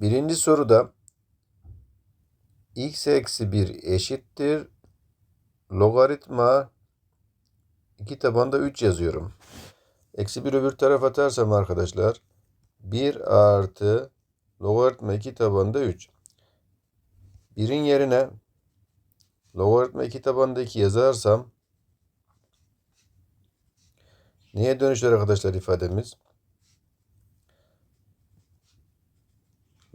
Birinci soruda x eksi 1 eşittir. Logaritma 2 tabanda 3 yazıyorum. Eksi 1 öbür tarafa atarsam arkadaşlar 1 artı logaritma 2 tabanda 3. 1'in yerine logaritma 2 tabanda 2 yazarsam neye dönüşür arkadaşlar ifademiz?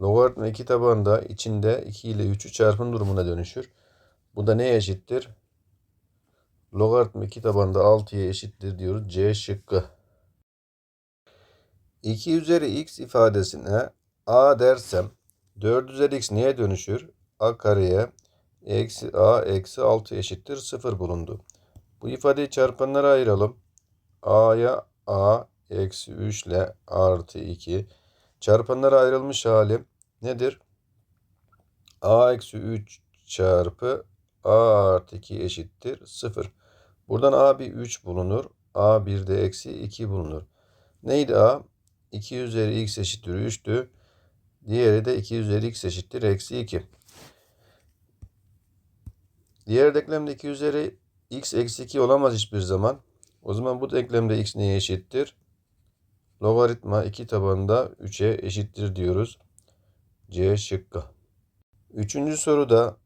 Logaritma 2 tabanda içinde 2 ile 3'ü çarpım durumuna dönüşür. Bu da neye eşittir? Logaritma 2 tabanda 6'ya eşittir diyoruz. C şıkkı. 2 üzeri x ifadesine a dersem 4 üzeri x neye dönüşür? a kareye eksi a eksi 6 eşittir 0 bulundu. Bu ifadeyi çarpanlara ayıralım. a'ya a eksi 3 ile artı 2 çarpanlara ayrılmış hali nedir? a eksi 3 çarpı a artı 2 eşittir 0. Buradan a bir 3 bulunur. a bir de eksi 2 bulunur. Neydi a? 2 üzeri x eşittir 3'tü. Diğeri de 2 üzeri x eşittir eksi 2. Diğer denklemde 2 üzeri x eksi 2 olamaz hiçbir zaman. O zaman bu denklemde x neye eşittir? Logaritma 2 tabanında 3'e eşittir diyoruz. C şıkkı. Üçüncü soruda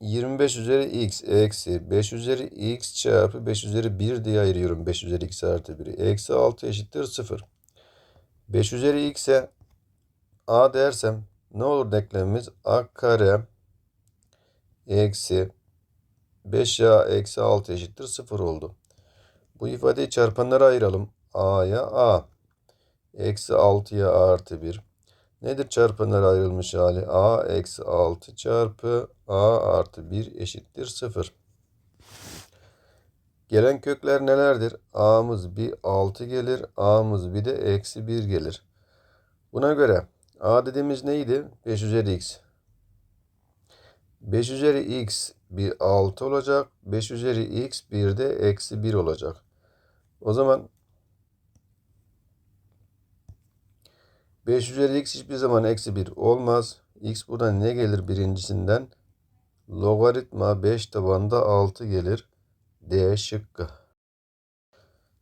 25 üzeri x eksi 5 üzeri x çarpı 5 üzeri 1 diye ayırıyorum. 5 üzeri x artı 1'i. Eksi 6 eşittir 0. 5 üzeri x'e a dersem ne olur denklemimiz? a kare eksi 5a eksi 6 eşittir 0 oldu. Bu ifadeyi çarpanlara ayıralım. a'ya a eksi 6'ya artı 1. Nedir çarpanlara ayrılmış hali? a eksi 6 çarpı a artı 1 eşittir 0. Gelen kökler nelerdir? a'mız bir 6 gelir. a'mız bir de eksi 1 gelir. Buna göre a dediğimiz neydi? 5 üzeri x. 5 üzeri x bir 6 olacak. 5 üzeri x bir de eksi 1 olacak. O zaman 5 üzeri x hiçbir zaman eksi 1 olmaz. x buradan ne gelir birincisinden? Logaritma 5 tabanda 6 gelir. D şıkkı.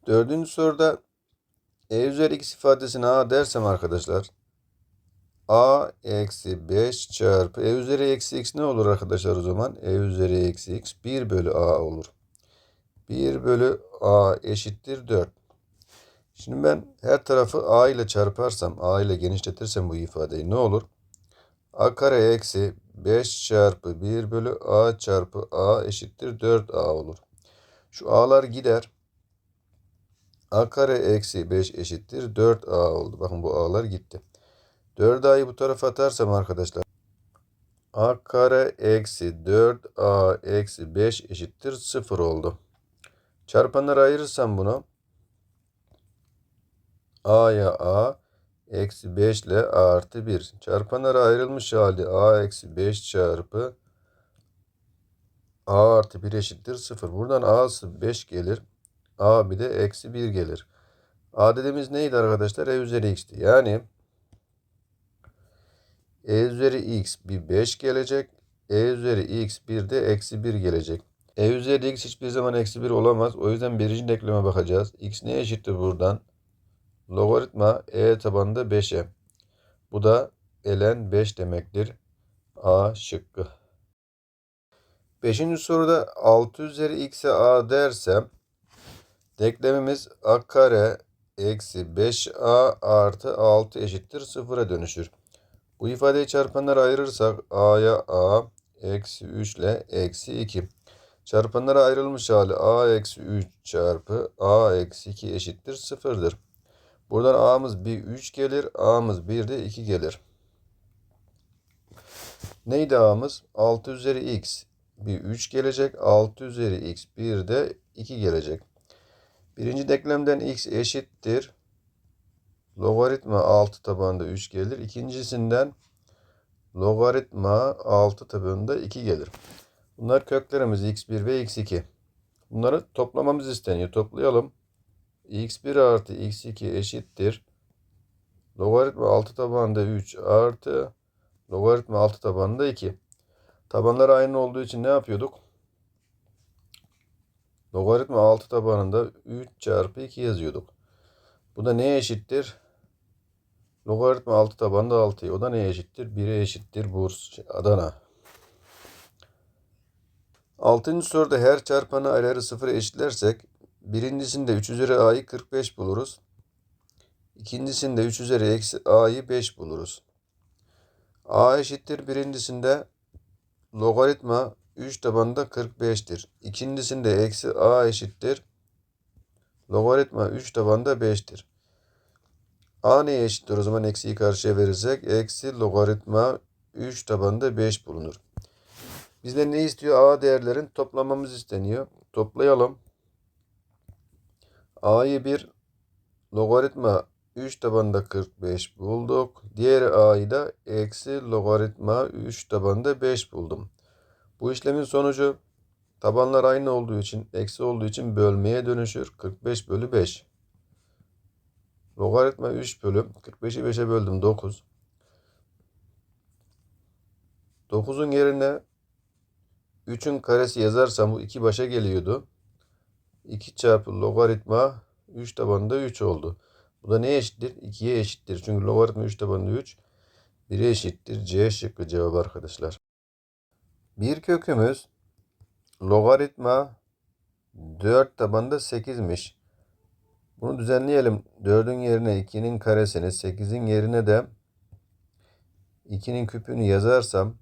Dördüncü soruda e üzeri x ifadesine a dersem arkadaşlar. a eksi 5 çarpı e üzeri eksi x ne olur arkadaşlar o zaman? e üzeri eksi x 1 bölü a olur. 1 bölü a eşittir 4. Şimdi ben her tarafı a ile çarparsam, a ile genişletirsem bu ifadeyi ne olur? a kare eksi 5 çarpı 1 bölü a çarpı a eşittir 4a olur. Şu a'lar gider. a kare eksi 5 eşittir 4a oldu. Bakın bu a'lar gitti. 4a'yı bu tarafa atarsam arkadaşlar. a kare eksi 4a eksi 5 eşittir 0 oldu. Çarpanlara ayırırsam bunu a'ya a eksi 5 ile a artı 1. Çarpanlara ayrılmış hali a eksi 5 çarpı a artı 1 eşittir 0. Buradan a'sı 5 gelir. a bir de eksi 1 gelir. a dediğimiz neydi arkadaşlar? e üzeri x'ti. Yani e üzeri x bir 5 gelecek. e üzeri x bir de eksi 1 gelecek. e üzeri x hiçbir zaman eksi 1 olamaz. O yüzden birinci denkleme bakacağız. x ne eşittir buradan? Logaritma e tabanında 5'e. Bu da ln 5 demektir. A şıkkı. Beşinci soruda 6 üzeri x'e a dersem denklemimiz a kare eksi 5a artı 6 eşittir 0'a dönüşür. Bu ifadeyi çarpanlara ayırırsak a'ya a eksi 3 ile eksi 2. Çarpanlara ayrılmış hali a eksi 3 çarpı a eksi 2 eşittir 0'dır. Buradan a'mız bir 3 gelir. a'mız bir de 2 gelir. Neydi a'mız? 6 üzeri x bir 3 gelecek. 6 üzeri x bir de 2 gelecek. Birinci denklemden x eşittir. Logaritma 6 tabanında 3 gelir. İkincisinden logaritma 6 tabanında 2 gelir. Bunlar köklerimiz x1 ve x2. Bunları toplamamız isteniyor. Toplayalım x1 artı x2 eşittir. Logaritma 6 tabanında 3 artı logaritma 6 tabanında 2. Tabanlar aynı olduğu için ne yapıyorduk? Logaritma 6 tabanında 3 çarpı 2 yazıyorduk. Bu da neye eşittir? Logaritma 6 tabanında 6'yı. O da neye eşittir? 1'e eşittir Burs, Adana. Altıncı soruda her çarpanı ayları sıfıra eşitlersek birincisinde 3 üzeri a'yı 45 buluruz. İkincisinde 3 üzeri eksi a'yı 5 buluruz. a eşittir birincisinde logaritma 3 tabanında 45'tir. İkincisinde eksi a eşittir logaritma 3 tabanında 5'tir. a neye eşittir o zaman eksiyi karşıya verirsek eksi logaritma 3 tabanında 5 bulunur. Bizden ne istiyor? A değerlerin toplamamız isteniyor. Toplayalım. A'yı bir logaritma 3 tabanında 45 bulduk. Diğer A'yı da eksi logaritma 3 tabanında 5 buldum. Bu işlemin sonucu tabanlar aynı olduğu için, eksi olduğu için bölmeye dönüşür. 45 bölü 5. Logaritma 3 bölü 45'i 5'e böldüm 9. 9'un yerine 3'ün karesi yazarsam bu 2 başa geliyordu. 2 çarpı logaritma 3 tabanında 3 oldu. Bu da neye eşittir? 2'ye eşittir. Çünkü logaritma 3 tabanında 3. 1'e eşittir. C şıkkı cevap arkadaşlar. Bir kökümüz logaritma 4 tabanında 8'miş. Bunu düzenleyelim. 4'ün yerine 2'nin karesini, 8'in yerine de 2'nin küpünü yazarsam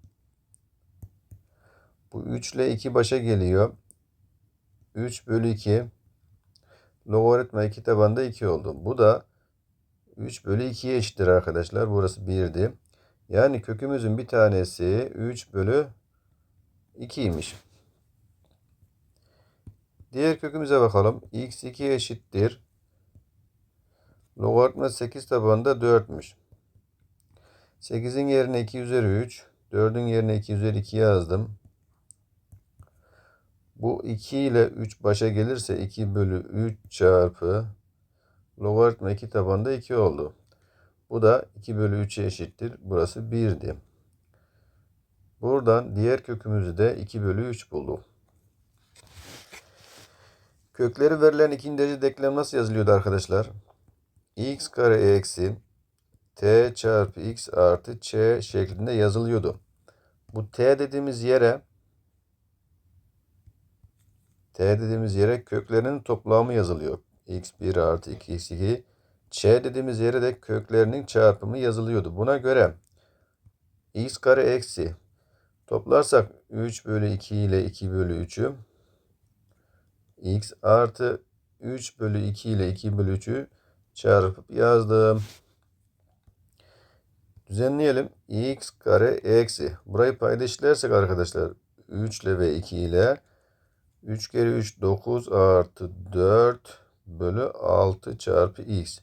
bu 3 ile 2 başa geliyor. 3 bölü 2 logaritma 2 tabanda 2 oldu. Bu da 3 bölü 2'ye eşittir arkadaşlar. Burası 1'di. Yani kökümüzün bir tanesi 3 bölü 2'ymiş. Diğer kökümüze bakalım. x 2 eşittir. Logaritma 8 tabanında 4'müş. 8'in yerine 2 üzeri 3. 4'ün yerine 2 üzeri 2 yazdım. Bu 2 ile 3 başa gelirse 2 bölü 3 çarpı logaritma 2 tabanda 2 oldu. Bu da 2 bölü 3'e eşittir. Burası 1'di. Buradan diğer kökümüzü de 2 bölü 3 bulduk. Kökleri verilen ikinci derece denklem nasıl yazılıyordu arkadaşlar? x kare eksi t çarpı x artı ç şeklinde yazılıyordu. Bu t dediğimiz yere t dediğimiz yere köklerinin toplamı yazılıyor. x1 artı 2 x2 ç dediğimiz yere de köklerinin çarpımı yazılıyordu. Buna göre x kare eksi toplarsak 3 bölü 2 ile 2 bölü 3'ü x artı 3 bölü 2 ile 2 bölü 3'ü çarpıp yazdım. Düzenleyelim. x kare eksi. Burayı payda arkadaşlar 3 ile ve 2 ile 3 kere 3 9 artı 4 bölü 6 çarpı x.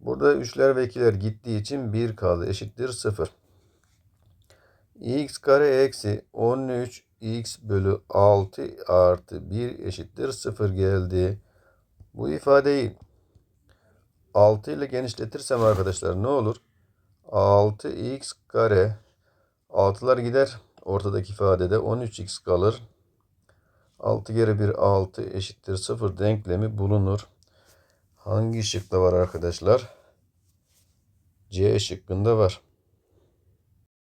Burada 3'ler ve 2'ler gittiği için 1 kaldı. Eşittir 0. x kare eksi 13 x bölü 6 artı 1 eşittir 0 geldi. Bu ifadeyi 6 ile genişletirsem arkadaşlar ne olur? 6x kare 6'lar gider. Ortadaki ifadede 13x kalır. 6 kere 1 6 eşittir 0 denklemi bulunur. Hangi şıkta var arkadaşlar? C şıkkında var.